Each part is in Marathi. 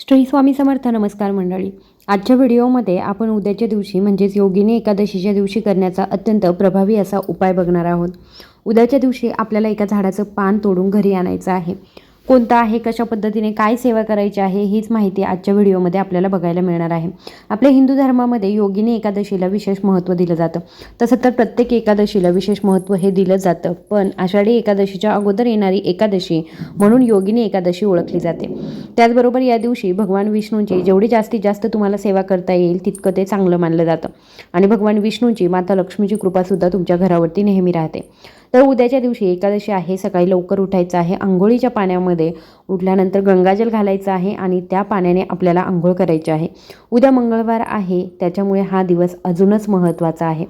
श्री स्वामी समर्थ नमस्कार मंडळी. आजच्या व्हिडिओमध्ये आपण उद्याच्या दिवशी म्हणजेच योगिनी एकादशीच्या दिवशी करण्याचा अत्यंत प्रभावी असा उपाय बघणार आहोत. उद्याच्या दिवशी आपल्याला एका झाडाचं पान तोडून घरी आणायचं आहे. कोणतं आहे कशा पद्धतीने काय सेवा करायची आहे हीच माहिती आजच्या व्हिडिओमध्ये आपल्याला बघायला मिळणार आहे. आपल्या हिंदू धर्मामध्ये योगिनी एकादशीला विशेष महत्त्व दिलं जातं. तसं तर प्रत्येक एकादशीला विशेष महत्त्व हे दिलं जातं पण आषाढी एकादशीच्या अगोदर येणारी एकादशी म्हणून योगिनी एकादशी ओळखली जाते. त्याचबरोबर या दिवशी भगवान विष्णूंची जेवढी जास्तीत जास्त तुम्हाला सेवा करता येईल तितकं ते चांगलं मानलं जातं. आणि भगवान विष्णूंची माता लक्ष्मीची कृपासुद्धा तुमच्या घरावरती नेहमी राहते. तर उद्याच्या दिवशी एकादशी आहे. सकाळी लवकर उठायचं आहे. आंघोळीच्या पाण्यामध्ये उठल्यानंतर गंगाजल घालायचं आहे आणि त्या पाण्याने आपल्याला आंघोळ करायची आहे. उद्या मंगळवार आहे. त्याच्यामुळे हा दिवस अजूनच महत्त्वाचा आहे.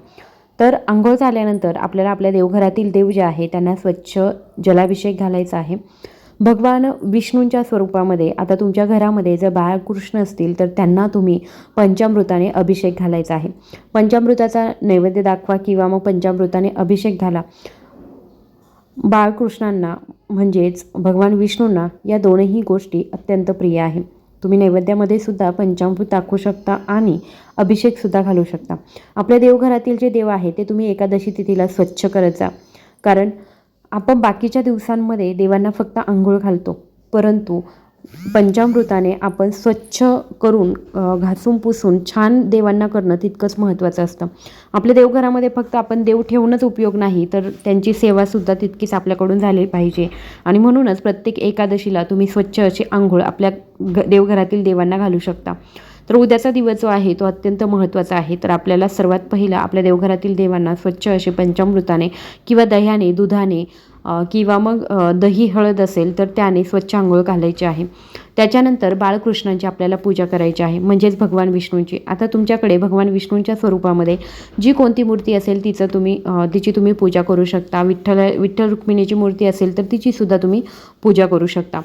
तर आंघोळ झाल्यानंतर आपल्याला आपल्या देवघरातील देव जे आहे त्यांना स्वच्छ जलाभिषेक घालायचा आहे. भगवान विष्णूंच्या स्वरूपामध्ये आता तुमच्या घरामध्ये जर बाळकृष्ण असतील तर त्यांना तुम्ही पंचामृताने अभिषेक घालायचा आहे. पंचामृताचा नैवेद्य दाखवा किंवा मग पंचामृताने अभिषेक घाला. बाळकृष्णांना म्हणजेच भगवान विष्णूंना या दोनही गोष्टी अत्यंत प्रिय आहे. तुम्ही नैवेद्यामध्ये सुद्धा पंचामृत दाखवू शकता आणि अभिषेकसुद्धा घालू शकता. आपल्या देवघरातील जे देव आहे ते तुम्ही एकादशी तिथीला स्वच्छ करत जा. कारण आपण बाकीच्या दिवसांमध्ये देवांना फक्त आंघोळ घालतो. परंतु पंचामृताने आपण स्वच्छ करून घासून पुसून छान देवांना करणं तितकंच महत्त्वाचं असतं. आपल्या देवघरामध्ये फक्त आपण देव ठेवूनच उपयोग नाही तर त्यांची सेवासुद्धा तितकीच आपल्याकडून झाली पाहिजे. आणि म्हणूनच प्रत्येक एकादशीला तुम्ही स्वच्छ अशी आंघोळ आपल्या ग देवघरातील देवांना घालू शकता. तर उद्याचा दिवस जो आहे तो अत्यंत महत्त्वाचा आहे. तर आपल्याला सर्वात पहिला आपल्या देवघरातील देवांना स्वच्छ असे पंचामृताने किंवा दह्याने दुधाने किंवा मग दही हळद असेल तर त्याने स्वच्छ आंघोळ घालायची आहे. त्याच्यानंतर बाळकृष्णांची आपल्याला पूजा करायची आहे म्हणजेच भगवान विष्णूंची. आता तुमच्याकडे भगवान विष्णूंच्या स्वरूपामध्ये जी कोणती मूर्ती असेल तिचं तुम्ही तिची तुम्ही पूजा करू शकता. विठ्ठल विठ्ठल रुक्मिणीची मूर्ती असेल तर तिचीसुद्धा तुम्ही पूजा करू शकता.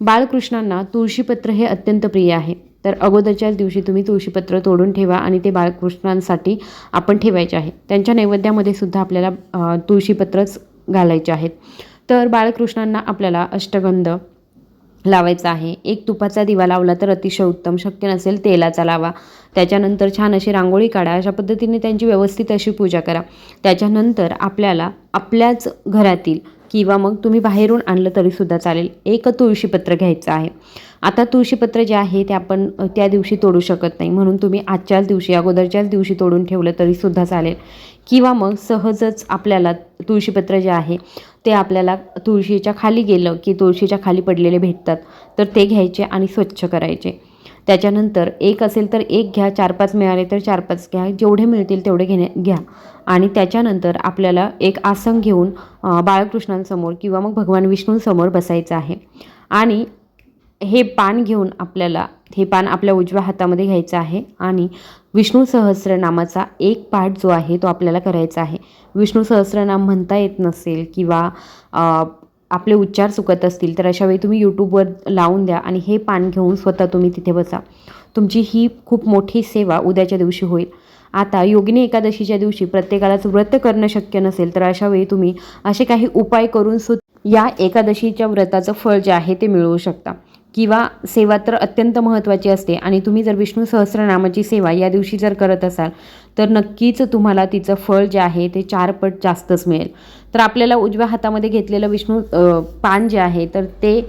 बाळकृष्णांना तुळशीपत्र हे अत्यंत प्रिय आहे. तर अगोदरच्याच दिवशी तुम्ही तुळशीपत्र तोडून ठेवा आणि ते बाळकृष्णांसाठी आपण ठेवायचे आहे. त्यांच्या नैवेद्यामध्ये सुद्धा आपल्याला तुळशीपत्रच घालायचे आहेत. तर बाळकृष्णांना आपल्याला अष्टगंध लावायचा आहे. एक तुपाचा दिवा लावला तर अतिशय उत्तम शक्य नसेल तेलाचा लावा. त्याच्यानंतर छान अशी रांगोळी काढा. अशा पद्धतीने त्यांची व्यवस्थित अशी पूजा करा. त्याच्यानंतर आपल्याला आपल्याच घरातील किंवा मग तुम्ही बाहेरून आणलं तरीसुद्धा चालेल. एक तुळशीपत्र घ्यायचं आहे. आता तुळशीपत्र जे आहे ते आपण त्या दिवशी तोडू शकत नाही. म्हणून तुम्ही आजच्याच दिवशी अगोदरच्याच दिवशी तोडून ठेवलं तरीसुद्धा चालेल. किंवा मग सहजच आपल्याला तुळशीपत्र जे आहे ते आपल्याला तुळशीच्या खाली गेलं की तुळशीच्या खाली पडलेले भेटतात. तर ते घ्यायचे आणि स्वच्छ करायचे. त्याच्यानंतर एक असेल तर एक घ्या चार पाच मिळाले तर चार पाच घ्या जेवढे मिळतील तेवढे घेणे घ्या. आणि त्याच्यानंतर आपल्याला एक आसन घेऊन बाळकृष्णांसमोर किंवा मग भगवान विष्णूंसमोर बसायचं आहे. आणि हे पान घेऊन आपल्याला हे पान आपल्या उजव्या हातामध्ये घ्यायचं आहे आणि विष्णू सहस्रनामाचा एक पाठ जो आहे तो आपल्याला करायचा आहे. विष्णू सहस्रनाम म्हणता येत नसेल किंवा आपले उच्चार चुकत असतील तर अशा वेळी तुम्ही यूट्यूबवर लावून द्या आणि हे पान घेऊन स्वतः तुम्ही तिथे बसा. तुमची ही खूप मोठी सेवा उद्याच्या दिवशी होईल. आता योगिनी एकादशीच्या दिवशी प्रत्येकालाच व्रत करणं शक्य नसेल तर अशा वेळी तुम्ही असे काही उपाय करून सु या एकादशीच्या व्रताचं फळ जे आहे ते मिळवू शकता. किंवा सेवा तर अत्यंत महत्त्वाची असते आणि तुम्ही जर विष्णू सहस्रनामाची सेवा या दिवशी जर करत असाल तर नक्कीच तुम्हाला तिचं फळ जे आहे ते चार पट जास्तच मिळेल. तर आपल्याला उजव्या हातामध्ये घेतलेलं विष्णू पान जे आहे तर ते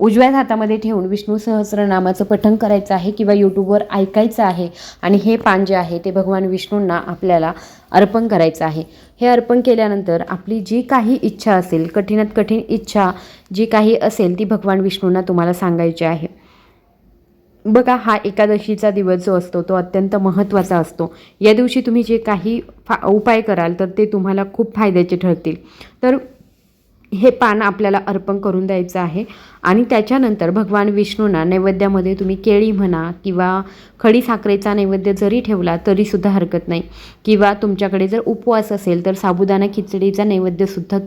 उजव्या हातामध्ये ठेवून विष्णू सहस्रनामाचं पठण करायचं आहे किंवा यूट्यूबवर ऐकायचं आहे आणि हे पान जे आहे ते भगवान विष्णूंना आपल्याला अर्पण करायचं आहे. हे अर्पण केल्यानंतर आपली जी काही इच्छा असेल कठीणात कठीण इच्छा जी काही असेल ती भगवान विष्णूंना तुम्हाला सांगायची आहे. बघा हा एकादशीचा दिवस जो असतो तो अत्यंत महत्त्वाचा असतो. या दिवशी तुम्ही जे काही फा उपाय कराल तर ते तुम्हाला खूप फायद्याचे ठरतील. तर हे पान आपल्याला अर्पण करून द्यायचं आहे. आणि त्याच्यानंतर भगवान विष्णूंना नैवेद्यामध्ये तुम्ही केळी म्हणा किंवा खडी साखरेचा नैवेद्य जरी ठेवला तरीसुद्धा हरकत नाही. किंवा तुमच्याकडे जर उपवास असेल तर साबुदाणा खिचडीचा नैवेद्यसुद्धा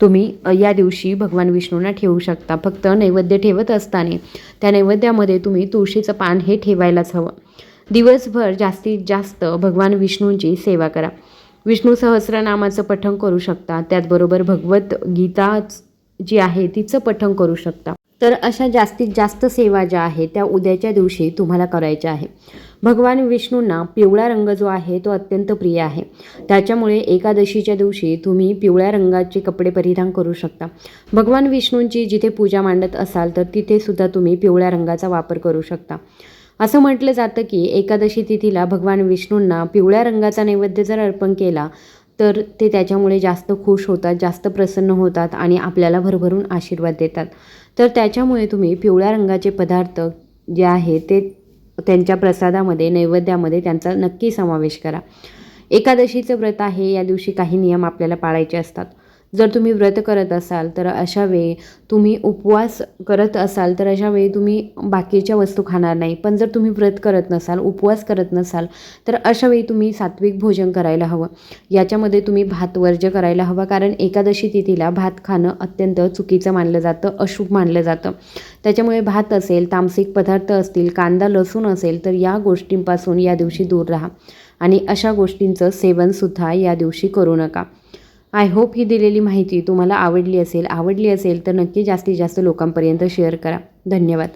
तुम्ही या दिवशी भगवान विष्णूंना ठेवू शकता. फक्त नैवेद्य ठेवत असताना त्या नैवेद्यामध्ये तुम्ही तुळशीचं पान हे ठेवायलाच हवं. दिवसभर जास्तीत जास्त भगवान विष्णूंची सेवा करा. विष्णू सहस्रनामाचं पठण करू शकता. त्याचबरोबर भगवत गीता जी आहे तिचं पठण करू शकता. तर अशा जास्तीत जास्त सेवा ज्या आहेत त्या उद्याच्या दिवशी तुम्हाला करायच्या आहे भगवान विष्णूंना पिवळा रंग जो आहे तो अत्यंत प्रिय आहे. त्याच्यामुळे एकादशीच्या दिवशी तुम्ही पिवळ्या रंगाचे कपडे परिधान करू शकता. भगवान विष्णूंची जिथे पूजा मांडत असाल तर तिथे सुद्धा तुम्ही पिवळ्या रंगाचा वापर करू शकता. असं म्हटलं जातं की एकादशी तिथीला भगवान विष्णूंना पिवळ्या रंगाचा नैवेद्य जर अर्पण केला तर ते त्याच्यामुळे जास्त खुश होतात जास्त प्रसन्न होतात आणि आपल्याला भरभरून आशीर्वाद देतात. तर त्याच्यामुळे तुम्ही पिवळ्या रंगाचे पदार्थ जे आहे ते त्यांच्या प्रसादामध्ये नैवेद्यामध्ये त्यांचा नक्की समावेश करा. एकादशीचं व्रत आहे या दिवशी काही नियम आपल्याला पाळायचे असतात. जर तुम्ही व्रत करत असाल तर अशा वेळी तुम्ही उपवास करत असाल तर अशा वेळी तुम्ही बाकीच्या वस्तू खाणार नाही. पण जर तुम्ही व्रत करत नसाल उपवास करत नसाल तर अशा वेळी तुम्ही सात्विक भोजन करायला हवं. याच्यामध्ये तुम्ही भात वर्ज करायला हवा कारण एकादशी तिथीला भात खाणं अत्यंत चुकीचं मानलं जातं अशुभ मानलं जातं. त्याच्यामुळे भात असेल तामसिक पदार्थ असतील कांदा लसूण असेल तर या गोष्टींपासून या दिवशी दूर राहा. आणि अशा गोष्टींचं सेवनसुद्धा या दिवशी करू नका. आय होप ही दिलेली माहिती तुम्हाला आवडली असेल आवडली असेल तर नक्की जास्तीत जास्त लोकांपर्यंत शेअर करा. धन्यवाद.